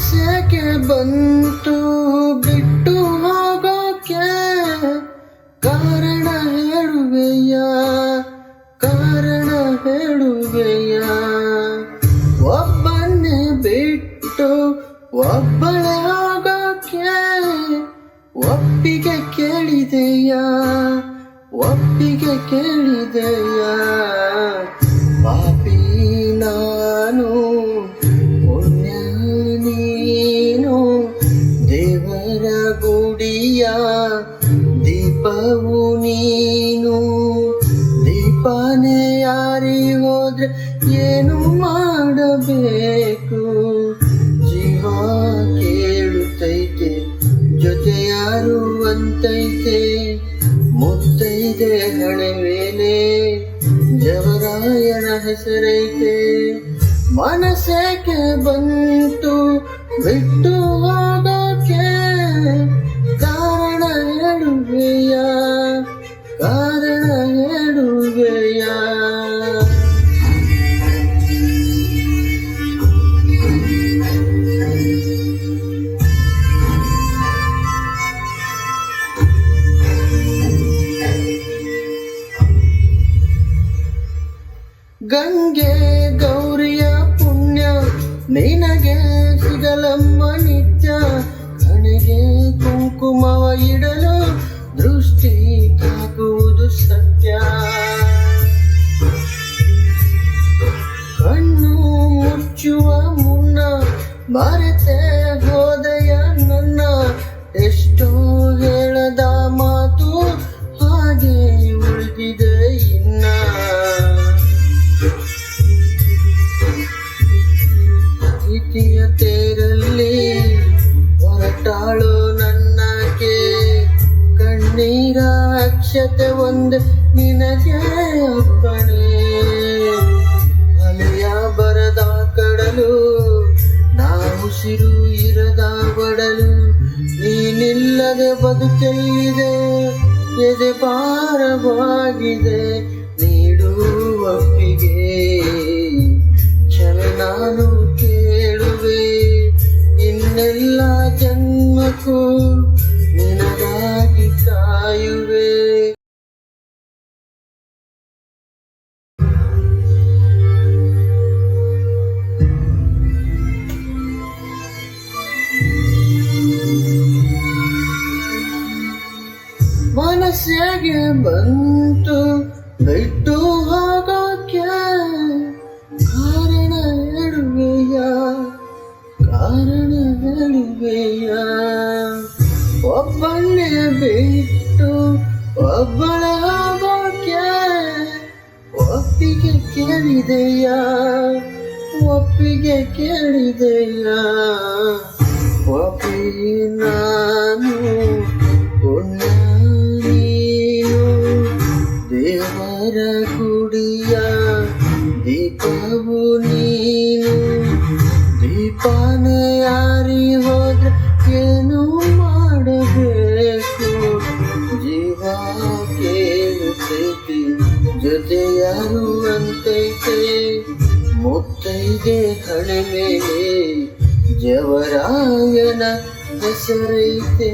ಮನಸ್ಸೇಕೆ ಬಂತು ಬಿಟ್ಟು ಹೋಗೋಕೆ ಕಾರಣ ಹೇಳುವೆಯ ಕಾರಣ ಹೇಳುವೆಯ. ಒಬ್ಬನ್ನೇ ಬಿಟ್ಟು ಒಬ್ಬಳೆ ಹೋಗೋಕೆ ಒಪ್ಪಿಗೆ ಕೇಳಿದೆಯ ಒಪ್ಪಿಗೆ ಕೇಳಿದೆಯ? ಪಾಪಿ ದೀಪನೇ ಯಾರಿ ಹೋದ್ರೆ ಏನು ಮಾಡಬೇಕು? ಜೀವ ಕೇಳುತ್ತೈತೆ, ಜೊತೆ ಯಾರು ಅಂತೈತೆ ಮುತ್ತೈದೆ ಹಣೆ ಮೇಲೆ ಜವರಾಯನ ಹೆಸರೈತೆ. ಮನಸ್ಸೇಕೆ ಬಂತು, ಬಿಟ್ಟು ಗಂಗೆ ಗೌರಿಯ ಪುಣ್ಯ, ನಿನಗೆ ಸಿಗಲಮ್ಮ ನಿತ್ಯ. ಕಣಿಗೆ ಕುಂಕುಮವ ಇಡಲು ದೃಷ್ಟಿ ತಾಗುವುದು ಸತ್ಯ. ಕಣ್ಣು ಮುಚ್ಚುವ ಮುನ್ನ ಮರೆತೆ ಪ್ರೀತಿಯ ತೇರಲ್ಲಿ ಹೊರಟಾಳು ಕೇ ಕಣ್ಣೀರ ಅಕ್ಷತೆ ಒಂದು ನಿನಗೆ ಅಪ್ಪನೇ ಅಲೆಯ ಬರದ ಕಡಲು ನಾವು ಸಿರು ಇರದ ಬಡಲು ನೀನಿಲ್ಲದೆ ಬದುಕಲ್ಲಿದೆ ಎದೆ ಪಾರವಾಗಿದೆ ನೀಡುವ ಒಪ್ಪಿಗೆ. ಕ್ಷಮೆ ನಾನು ಮನಸ್ಸಿಗೆ ಬಂತು, ಬಿಟ್ಟು ಹೋಗೋಕೆ ಕಾರಣ ಹೇಳುವೆಯ ಕಾರಣ ಹೇಳುವೆಯ ಒಬ್ಬನೇ ಬಿಟ್ಟು ಒಬ್ಬಳ ಹೋಗೋಕೆ ಒಪ್ಪಿಗೆ ಕೇಳಿದೆಯಾ? ಒಪ್ಪಿಗೆ ಕೇಳಿದೆಯ? ದೇವರ ಕುಡಿಯ ದೀಪವು ನೀನು. ದೀಪನ ಯಾರಿ ಹೋದ್ರೆ ಏನು ಮಾಡಬೇಕು? ಜೀವ ಕೇಳುತ್ತೈತಿ ಜೊತೆ ಯಾರು ಅಂತೈತೆ ಮುತ್ತೈದೆ ಹಣೆ ಜವರಾಯನ ಹೆಸರೈತೆ.